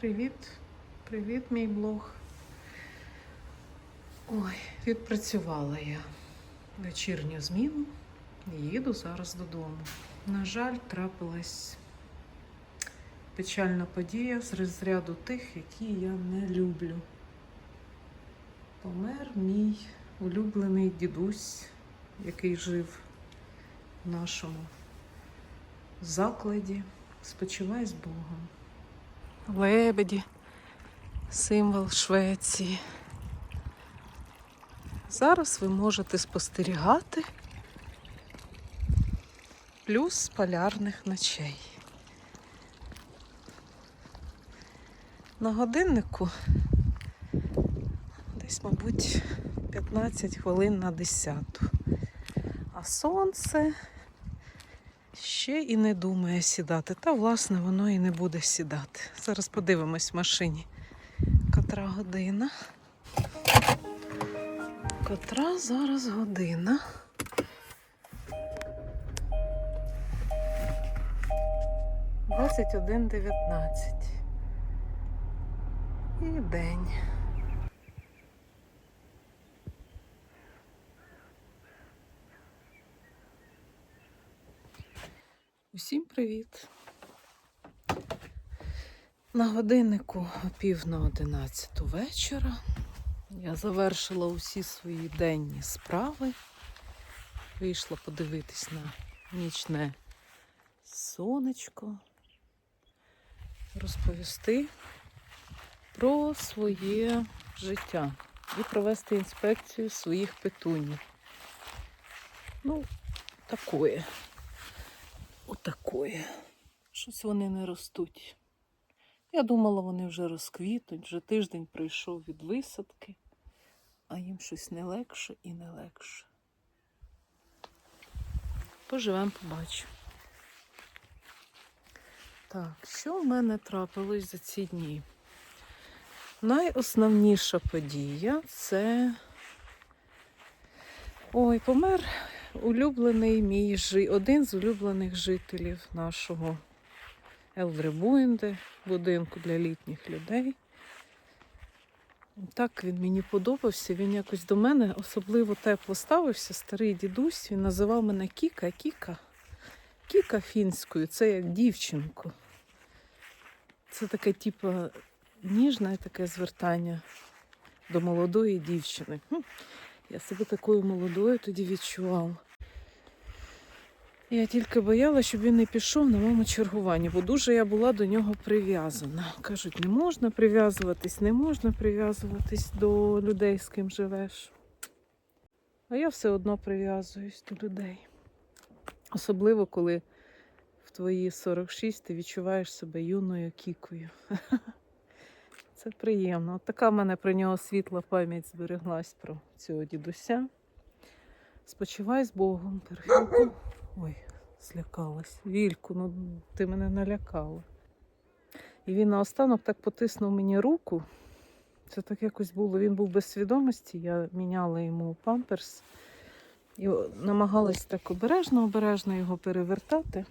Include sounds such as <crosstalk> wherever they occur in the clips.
Привіт, привіт, мій блог. Ой, відпрацювала я вечірню зміну і їду зараз додому. На жаль, трапилась печальна подія з розряду тих, які я не люблю. Помер мій улюблений дідусь, який жив в нашому закладі. Спочивай з Богом. Лебеді, символ Швеції. Зараз ви можете спостерігати плюс полярних ночей. На годиннику десь, мабуть, 15 хвилин на 10. А сонце ще і не думає сідати. Та, власне, воно і не буде сідати. Зараз подивимось в машині. Котра година. Котра зараз година. Двадцять один дев'ятнадцять. І день. Привіт! На годиннику пів на одинадцяту вечора я завершила усі свої денні справи. Вийшла подивитись на нічне сонечко, розповісти про своє життя і провести інспекцію своїх петунів. Ну, такое. Отакої. Щось вони не ростуть. Я думала, вони вже розквітнуть, вже тиждень пройшов від висадки, а їм щось не легше і не легше. Поживемо, побачимо. Так, що в мене трапилось за ці дні? Найосновніша подія це. Ой, помер улюблений мій жи... один з улюблених жителів нашого Елдребуінде, будинку для літніх людей. Так він мені подобався. Він якось до мене особливо тепло ставився. Старий дідусь. Він називав мене Кіка, Кіка. Кіка фінською, це як дівчинку. Це таке, типу, ніжне таке звертання до молодої дівчини. Я себе такою молодою тоді відчувала. Я тільки боялася, щоб він не пішов на моєму чергуванні, бо дуже я була до нього прив'язана. Кажуть, не можна прив'язуватись, не можна прив'язуватись до людей, з ким живеш. А я все одно прив'язуюсь до людей. Особливо, коли в твої 46 ти відчуваєш себе юною кікою. <laughs> Це приємно. От така в мене про нього світла пам'ять збереглась про цього дідуся. Спочивай з Богом, перхилку. <coughs> Ой, злякалась. Вільку, ну ти мене налякала. І він наостанок так потиснув мені руку. Це так якось було. Він був без свідомості, я міняла йому памперс і намагалась так обережно-обережно його перевертати,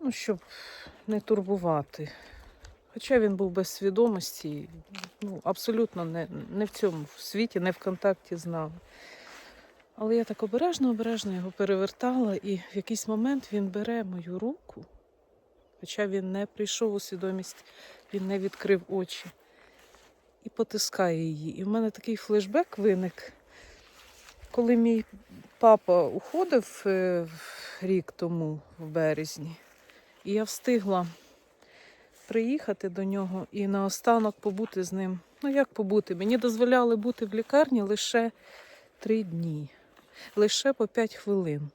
ну, щоб не турбувати. Хоча він був без свідомості, ну, абсолютно не, не в цьому світі, не в контакті з нами. Але я так обережно-обережно його перевертала, і в якийсь момент він бере мою руку, хоча він не прийшов у свідомість, він не відкрив очі і потискає її. І в мене такий флешбек виник, коли мій папа уходив е, рік тому в березні, і я встигла приїхати до нього і наостанок побути з ним. Ну як побути? Мені дозволяли бути в лікарні лише три дні, лише по 5 хвилин,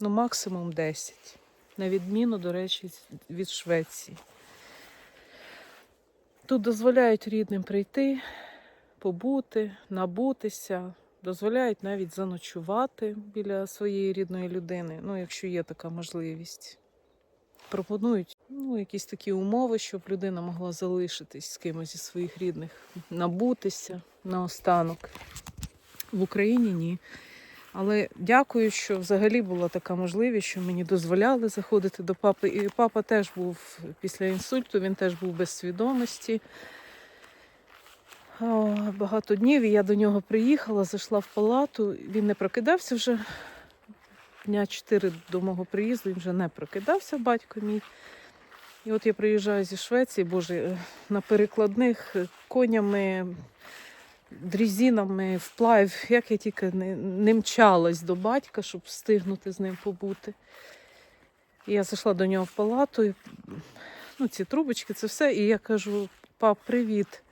ну максимум 10. На відміну, до речі, від Швеції. Тут дозволяють рідним прийти, побути, набутися, дозволяють навіть заночувати біля своєї рідної людини, ну, якщо є така можливість. Пропонують ну, якісь такі умови, щоб людина могла залишитись з кимось зі своїх рідних, набутися наостанок. В Україні ні. Але дякую, що взагалі була така можливість, що мені дозволяли заходити до папи. І папа теж був після інсульту, він теж був без свідомості. Багато днів і я до нього приїхала, зайшла в палату. Він не прокидався вже дня 4 до мого приїзду, він вже не прокидався, батько мій. І от я приїжджаю зі Швеції, боже, е, на перекладних е, конями, дрізінами, вплав, як я тільки не, не мчалась до батька, щоб встигнути з ним побути. І я зайшла до нього в палату, і, ну, ці трубочки, це все. І я кажу: пап, привіт.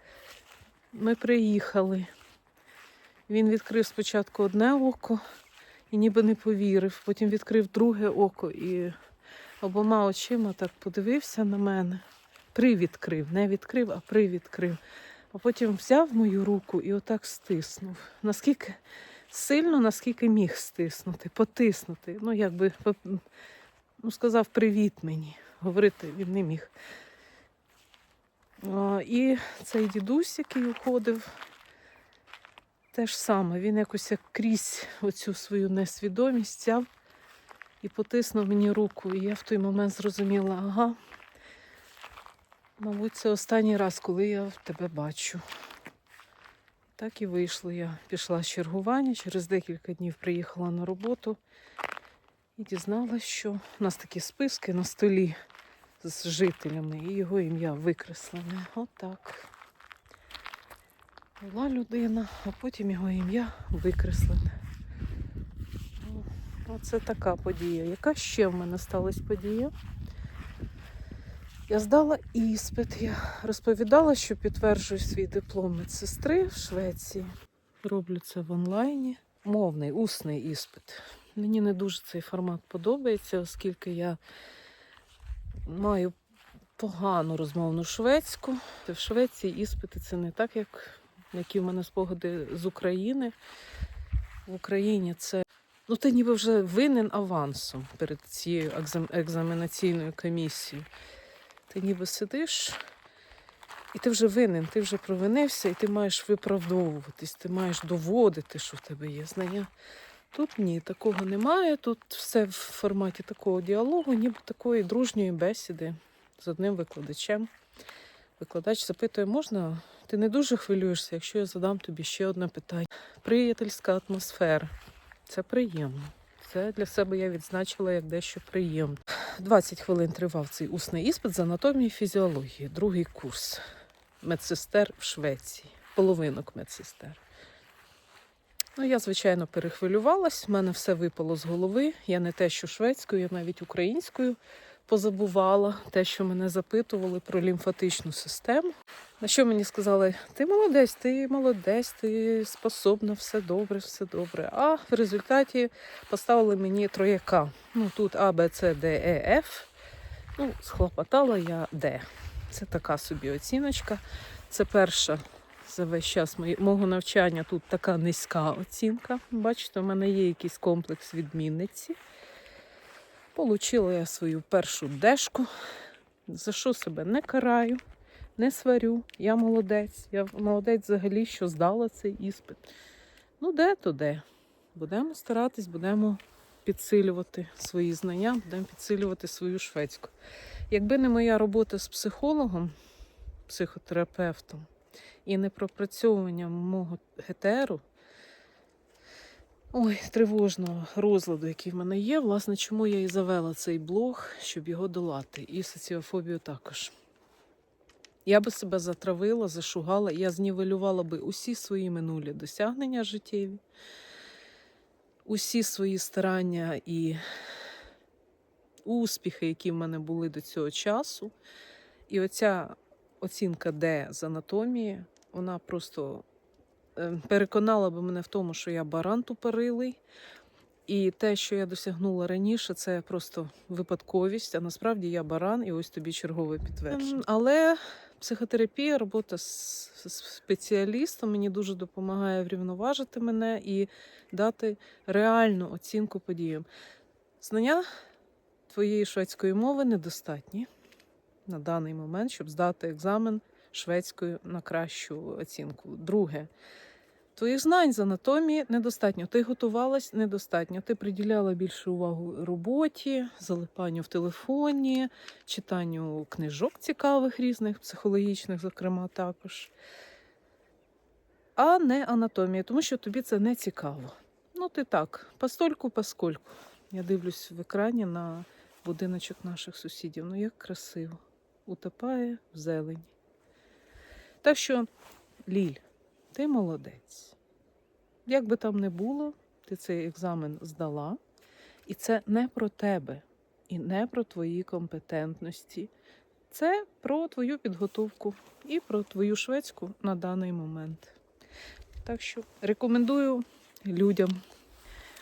Ми приїхали. Він відкрив спочатку одне око і ніби не повірив. Потім відкрив друге око і обома очима так подивився на мене. Привідкрив, не відкрив, а привідкрив. А потім взяв мою руку і отак стиснув. Наскільки сильно, наскільки міг стиснути, потиснути. Ну, якби ну, сказав привіт мені. Говорити він не міг. А, І цей дідусь, який уходив, теж саме. Він якось як крізь оцю свою несвідомість взяв і потиснув мені руку. І я в той момент зрозуміла, ага, мабуть, це останній раз, коли я тебе бачу. Так і вийшло. Я пішла з чергування, через декілька днів приїхала на роботу і дізналась, що у нас такі списки на столі з жителями, і його ім'я викреслене. Отак. Була людина, а потім його ім'я викреслене. Оце така подія. Яка ще в мене сталася подія? Я здала іспит. Я розповідала, що підтверджую свій диплом медсестри в Швеції. Роблю це в онлайні. Мовний, усний іспит. Мені не дуже цей формат подобається, оскільки я маю погану розмовну шведську. В Швеції іспити це не так, як які в мене спогади з України. В Україні це ну ти ніби вже винен авансом перед цією екзаменаційною комісією. Ти ніби сидиш, і ти вже винен, ти вже провинився, і ти маєш виправдовуватись, ти маєш доводити, що в тебе є знання. Тут ні, такого немає. Тут все в форматі такого діалогу, ніби такої дружньої бесіди з одним викладачем. Викладач запитує, можна? Ти не дуже хвилюєшся, якщо я задам тобі ще одне питання. Приятельська атмосфера. Це приємно. Це для себе я відзначила як дещо приємне. 20 хвилин тривав цей усний іспит з анатомії і фізіології, другий курс медсестер в Швеції, половинок медсестер. Ну, я, звичайно, перехвилювалась, в мене все випало з голови. Я не те, що шведською, я навіть українською позабувала те, що мене запитували про лімфатичну систему. На що мені сказали: ти молодець, ти молодець, ти способна, все добре, все добре. А в результаті поставили мені трояка. Ну тут А, Б, С, Д, Е, Ф. Ну, схлопотала я Д. Це така собі оціночка. Це перша за весь час мого навчання тут така низька оцінка. Бачите, у мене є якийсь комплекс відмінниці. Получила я свою першу дешку, за що себе не караю, не сварю. Я молодець. Я молодець взагалі, що здала цей іспит. Ну, де то де. Будемо старатись, будемо підсилювати свої знання, будемо підсилювати свою шведську. Якби не моя робота з психологом, психотерапевтом і не пропрацьовування мого ГТРу, ой, тривожного розладу, який в мене є, власне, чому я і завела цей блог, щоб його долати, і соціофобію також. Я би себе затравила, зашугала, я знівелювала би усі свої минулі досягнення життєві, усі свої старання і успіхи, які в мене були до цього часу. І оця оцінка Д з анатомії, вона просто е, переконала би мене в тому, що я баран тупорилий. І те, що я досягнула раніше, це просто випадковість. А насправді я баран, і ось тобі чергове підтвердження. Але психотерапія, робота з спеціалістом мені дуже допомагає врівноважити мене і дати реальну оцінку подіям. Знання твоєї шведської мови недостатні на даний момент, щоб здати екзамен шведською на кращу оцінку. Друге, Твоїх знань з анатомії недостатньо. Ти готувалась недостатньо. Ти приділяла більше увагу роботі, залипанню в телефоні, читанню книжок цікавих різних, психологічних, зокрема, також. А не анатомія, тому що тобі це не цікаво. Ну, ти так, постольку, поскольку. Я дивлюсь в екрані на будиночок наших сусідів. Ну, як красиво. Утопає в зелені. Так що, Ліль, ти молодець. Як би там не було, ти цей екзамен здала. І це не про тебе і не про твої компетентності. Це про твою підготовку і про твою шведську на даний момент. Так що рекомендую людям,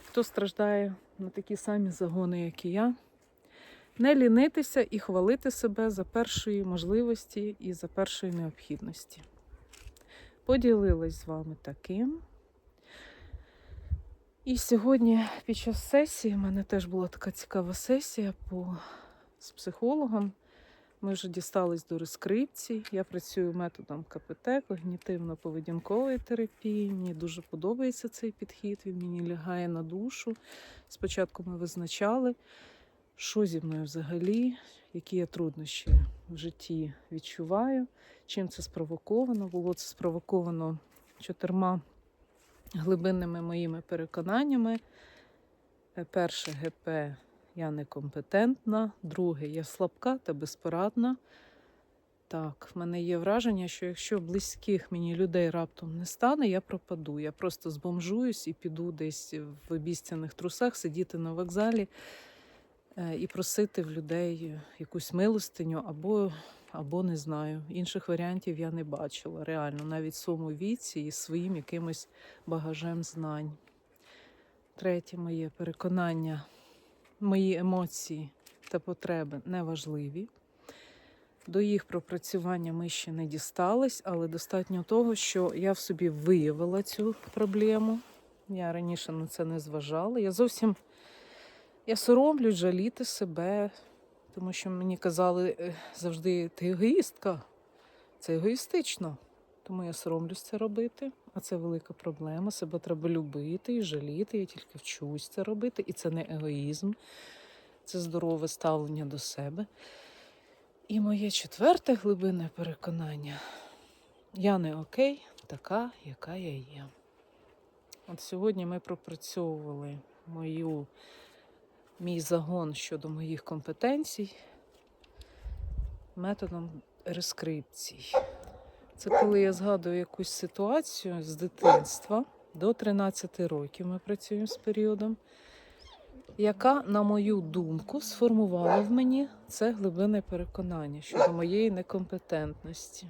хто страждає на такі самі загони, як і я, не лінитися і хвалити себе за першої можливості і за першої необхідності. Поділилась з вами таким. І сьогодні під час сесії, в мене теж була така цікава сесія по, з психологом. Ми вже дістались до рескрипцій. Я працюю методом КПТ, когнітивно-поведінкової терапії. Мені дуже подобається цей підхід, він мені лягає на душу. Спочатку ми визначали, що зі мною взагалі, які я труднощі в житті відчуваю, чим це спровоковано. Було це спровоковано чотирма глибинними моїми переконаннями. Е, Перше ГП я некомпетентна, друге я слабка та безпорадна. Так, в мене є враження, що якщо близьких мені людей раптом не стане, я пропаду. Я просто збомжуюсь і піду десь в обіцяних трусах сидіти на вокзалі і просити в людей якусь милостиню або, або не знаю. Інших варіантів я не бачила. Реально, навіть в своєму віці і своїм якимось багажем знань. Третє моє переконання, мої емоції та потреби неважливі. До їх пропрацювання ми ще не дістались, але достатньо того, що я в собі виявила цю проблему. Я раніше на це не зважала. Я зовсім я соромлюсь жаліти себе, тому що мені казали е, завжди, ти егоїстка. Це егоїстично. Тому я соромлюсь це робити. А це велика проблема. Себе треба любити і жаліти. Я тільки вчусь це робити. І це не егоїзм, це здорове ставлення до себе. І моє четверте глибинне переконання: я не окей, така, яка я є. От сьогодні ми пропрацьовували мою, мій загон щодо моїх компетенцій методом рескрипцій. Це коли я згадую якусь ситуацію з дитинства до 13 років ми працюємо з періодом, яка, на мою думку, сформувала в мені це глибинне переконання щодо моєї некомпетентності.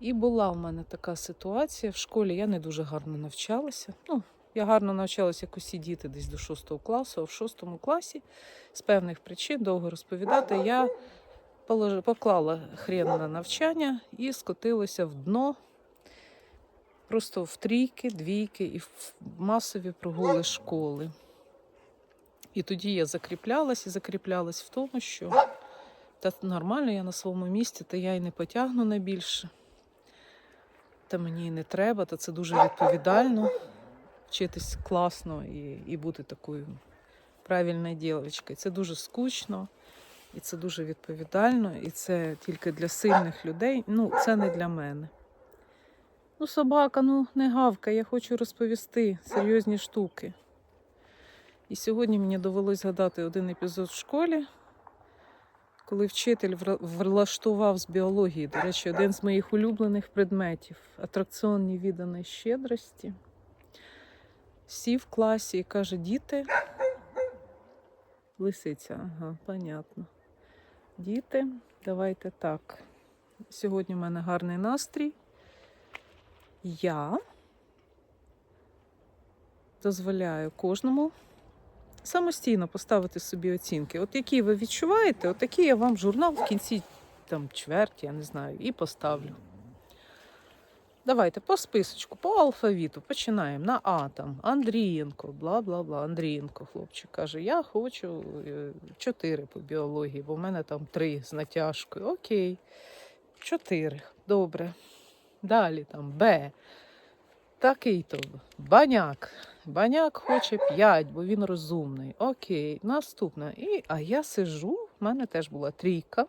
І була в мене така ситуація. В школі я не дуже гарно навчалася. Ну, я гарно навчалася, як усі діти, десь до 6 класу, а в 6 класі з певних причин довго розповідати, я поклала хрен на навчання і скотилася в дно. Просто в трійки, двійки і в масові прогули школи. І тоді я закріплялась і закріплялась в тому, що та нормально я на своєму місці, та я й не потягну на більше. Та мені і не треба, та це дуже відповідально вчитись класно і, і бути такою правильною дівчинкою. Це дуже скучно, і це дуже відповідально, і це тільки для сильних людей. Ну, це не для мене. Ну, собака, ну не гавка, я хочу розповісти серйозні штуки. І сьогодні мені довелось згадати один епізод в школі, коли вчитель влаштував з біології, до речі, один з моїх улюблених предметів атракціон невіданої щедрості. Сів в класі і каже: діти, лисиця, ага, понятно. Діти, давайте так. Сьогодні в мене гарний настрій. Я дозволяю кожному самостійно поставити собі оцінки. От які ви відчуваєте, от такі я вам журнал в кінці там чверті, я не знаю, і поставлю. Давайте по списочку, по алфавіту починаємо на А там Андрієнко, бла бла бла. Андрієнко, хлопчик каже: Я хочу е, чотири по біології, бо в мене там три з натяжкою. Окей, чотири. Добре. Далі там Б. Такий то баняк. Баняк хоче 5, бо він розумний. Окей, наступна. І, а я сижу, в мене теж була трійка.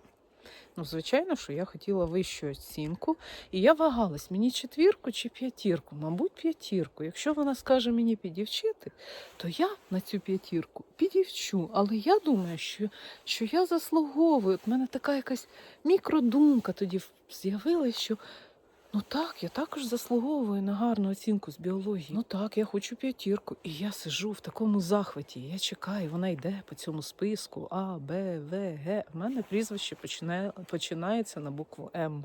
Ну, звичайно, що я хотіла вищу оцінку. І я вагалась, мені четвірку чи п'ятірку, мабуть, п'ятірку. Якщо вона скаже мені підівчити, то я на цю п'ятірку підівчу. Але я думаю, що, що я заслуговую. От мене така якась мікродумка тоді з'явилася, що ну так, я також заслуговую на гарну оцінку з біології. Ну так, я хочу п'ятірку. І я сижу в такому захваті. Я чекаю, вона йде по цьому списку А, Б, В, Г. У мене прізвище починає, починається на букву М.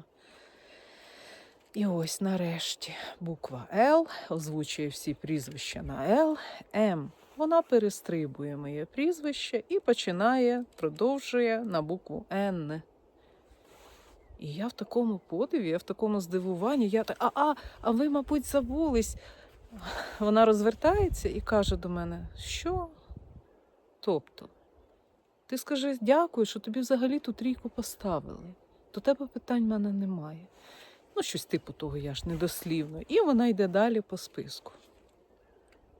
І ось нарешті буква Л озвучує всі прізвища на Л, М. Вона перестрибує моє прізвище і починає, продовжує на букву Н. І я в такому подиві, я в такому здивуванні, я так, а, а, а ви, мабуть, забулись. Вона розвертається і каже до мене, що? Тобто, ти скажи дякую, що тобі взагалі ту трійку поставили. До тебе питань в мене немає. Ну, щось типу того, я ж недослівно. І вона йде далі по списку.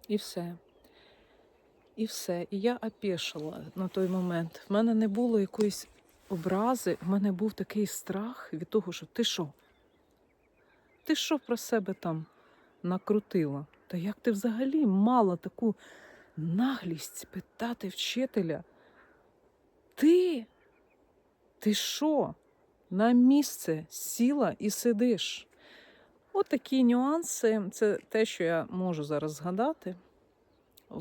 І все. І все. І я опішала на той момент. В мене не було якоїсь образи, в мене був такий страх від того, що ти що? Ти що про себе там накрутила? Та як ти взагалі мала таку наглість питати вчителя? Ти? Ти що? На місце сіла і сидиш? От такі нюанси, це те, що я можу зараз згадати,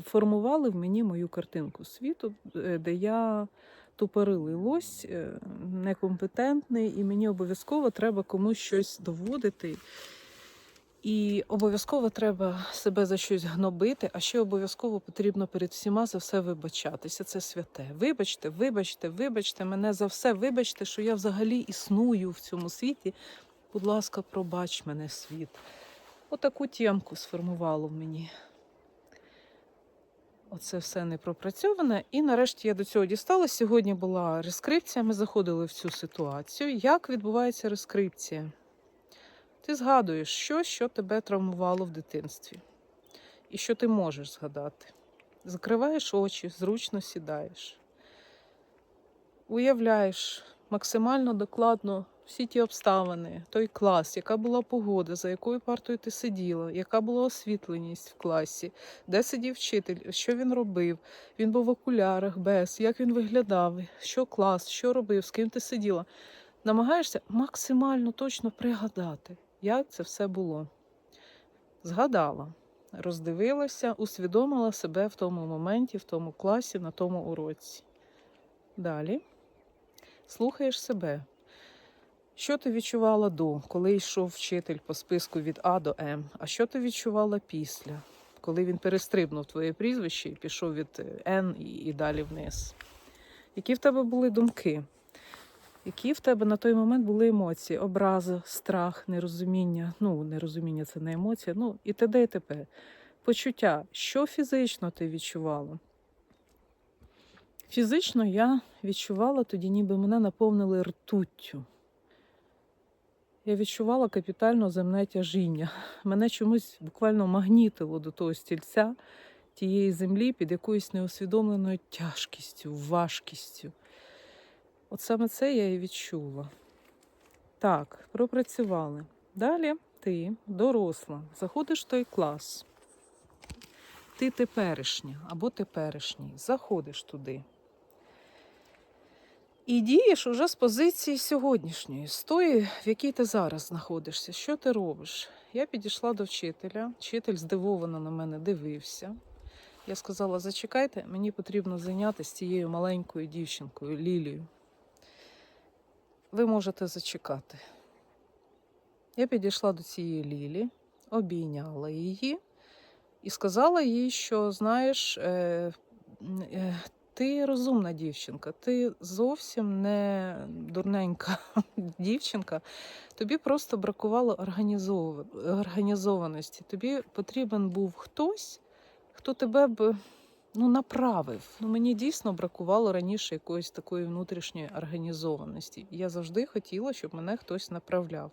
формували в мені мою картинку світу, е, де я тупорилий лось, е, некомпетентний, і мені обов'язково треба комусь щось доводити. І обов'язково треба себе за щось гнобити, а ще обов'язково потрібно перед всіма за все вибачатися. Це святе. Вибачте, вибачте, вибачте мене за все. Вибачте, що я взагалі існую в цьому світі. Будь ласка, пробач мене світ. Отаку тємку сформувало в мені. Оце все не пропрацьоване. І нарешті я до цього дістала. Сьогодні була рескрипція. Ми заходили в цю ситуацію. Як відбувається рескрипція? Ти згадуєш що, що тебе травмувало в дитинстві, і що ти можеш згадати. Закриваєш очі, зручно сідаєш, уявляєш максимально докладно всі ті обставини, той клас, яка була погода, за якою партою ти сиділа, яка була освітленість в класі, де сидів вчитель, що він робив. Він був в окулярах, без, як він виглядав, що клас, що робив, з ким ти сиділа. Намагаєшся максимально точно пригадати, як це все було. Згадала, роздивилася, усвідомила себе в тому моменті, в тому класі, на тому уроці. Далі слухаєш себе. Що ти відчувала до, коли йшов вчитель по списку від А до М? А що ти відчувала після, коли він перестрибнув твоє прізвище і пішов від е, Н і, і далі вниз? Які в тебе були думки? Які в тебе на той момент були емоції? Образа, страх, нерозуміння. Ну, нерозуміння це не емоція, ну і т.д. і т.п. Почуття, що фізично ти відчувала? Фізично я відчувала тоді, ніби мене наповнили ртуттю. Я відчувала капітально земне тяжіння. Мене чомусь буквально магнітило до того стільця тієї землі під якоюсь неусвідомленою тяжкістю, важкістю. От саме це я і відчула. Так, пропрацювали. Далі ти, доросла, заходиш в той клас. Ти теперішня або теперішній, заходиш туди. І дієш уже з позиції сьогоднішньої, з тої, в якій ти зараз знаходишся. Що ти робиш? Я підійшла до вчителя. Вчитель здивовано на мене дивився. Я сказала: зачекайте, мені потрібно зайнятися цією маленькою дівчинкою Лілією. Ви можете зачекати. Я підійшла до цієї Лілі, обійняла її і сказала їй, що знаєш, е, е, ти розумна дівчинка, ти зовсім не дурненька <laughs> дівчинка. Тобі просто бракувало організованості. Тобі потрібен був хтось, хто тебе б ну, направив. Ну, мені дійсно бракувало раніше якоїсь такої внутрішньої організованості. Я завжди хотіла, щоб мене хтось направляв.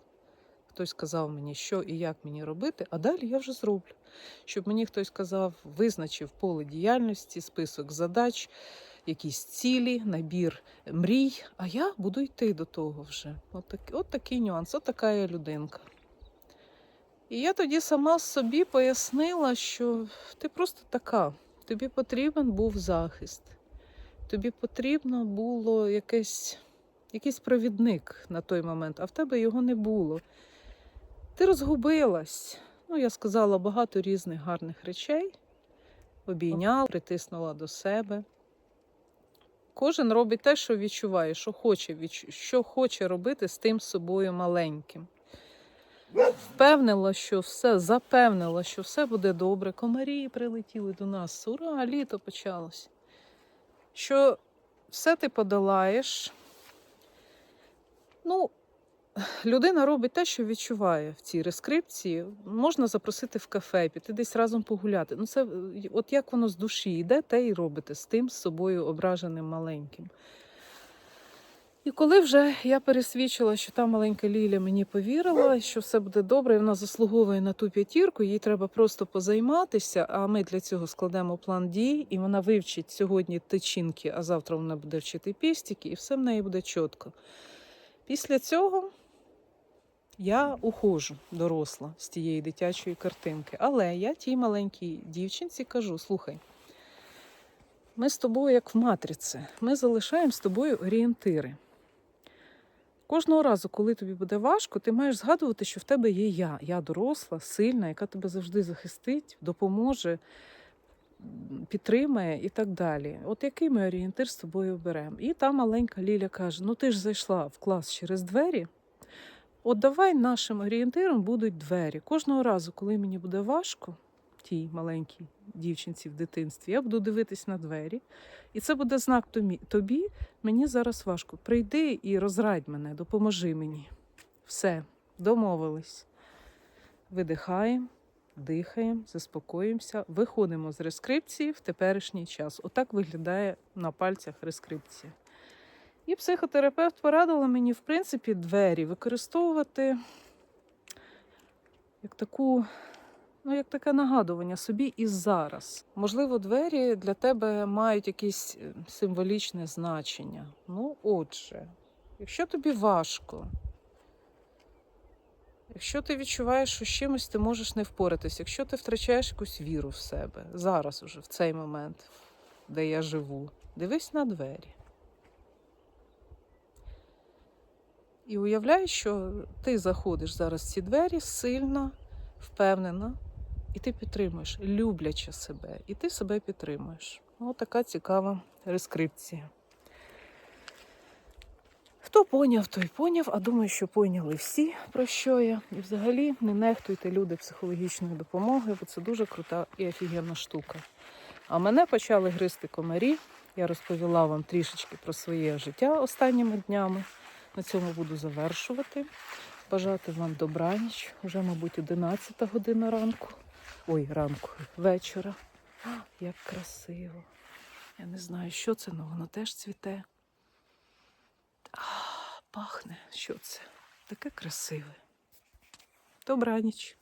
Хтось сказав мені, що і як мені робити, а далі я вже зроблю. Щоб мені хтось сказав, визначив поле діяльності, список задач, якісь цілі, набір мрій, а я буду йти до того вже. От, так, от такий нюанс, от така я людинка. І я тоді сама собі пояснила, що ти просто така, тобі потрібен був захист, тобі потрібно було якесь, якийсь провідник на той момент, а в тебе його не було. Ти розгубилась. Ну, я сказала багато різних гарних речей, обійняла, притиснула до себе. Кожен робить те, що відчуває, що хоче, що хоче робити з тим собою маленьким. Впевнила, що все, запевнила, що все буде добре. Комарі прилетіли до нас. Ура, літо почалось. Що все ти подолаєш. Ну, людина робить те, що відчуває в цій рескрипції. Можна запросити в кафе, піти десь разом погуляти. Ну, це е, от як воно з душі йде, те і робите з тим з собою ображеним маленьким. І коли вже я пересвідчила, що та маленька Ліля мені повірила, що все буде добре, і вона заслуговує на ту п'ятірку, їй треба просто позайматися. А ми для цього складемо план дій, і вона вивчить сьогодні тичинки, а завтра вона буде вчити пістики, і все в неї буде чітко. Після цього я ухожу доросла з тієї дитячої картинки. Але я тій маленькій дівчинці кажу: слухай, ми з тобою як в матриці, ми залишаємо з тобою орієнтири. Кожного разу, коли тобі буде важко, ти маєш згадувати, що в тебе є я. Я доросла, сильна, яка тебе завжди захистить, допоможе, підтримає і так далі. От який ми орієнтир з тобою беремо? І та маленька Ліля каже: Ну ти ж зайшла в клас через двері. От давай нашим орієнтиром будуть двері. Кожного разу, коли мені буде важко, тій маленькій дівчинці в дитинстві, я буду дивитись на двері. І це буде знак тобі, мені зараз важко. Прийди і розрадь мене, допоможи мені. Все, домовились. Видихаємо, дихаємо, заспокоїмося, виходимо з рескрипції в теперішній час. Отак виглядає на пальцях рескрипція. І психотерапевт порадила мені, в принципі, двері використовувати як таку, ну, як таке нагадування собі і зараз. Можливо, двері для тебе мають якесь е, символічне значення. Ну, отже, якщо тобі важко, якщо ти відчуваєш, що з чимось ти можеш не впоратись, якщо ти втрачаєш якусь віру в себе зараз, уже в цей момент, де я живу, дивись на двері. І уявляй, що ти заходиш зараз в ці двері сильно, впевнена, і ти підтримуєш, люблячи себе, і ти себе підтримуєш. Ось така цікава рескрипція. Хто поняв, той поняв, а думаю, що поняли всі, про що я. І взагалі не нехтуйте люди психологічної допомоги, бо це дуже крута і офігенна штука. А мене почали гризти комарі. Я розповіла вам трішечки про своє життя останніми днями. На цьому буду завершувати. Бажати вам добраніч. Уже, мабуть, 11 година ранку. Ой, ранку, вечора. А, як красиво. Я не знаю, що це, але воно теж цвіте. А, пахне, що це? Таке красиве. Добраніч.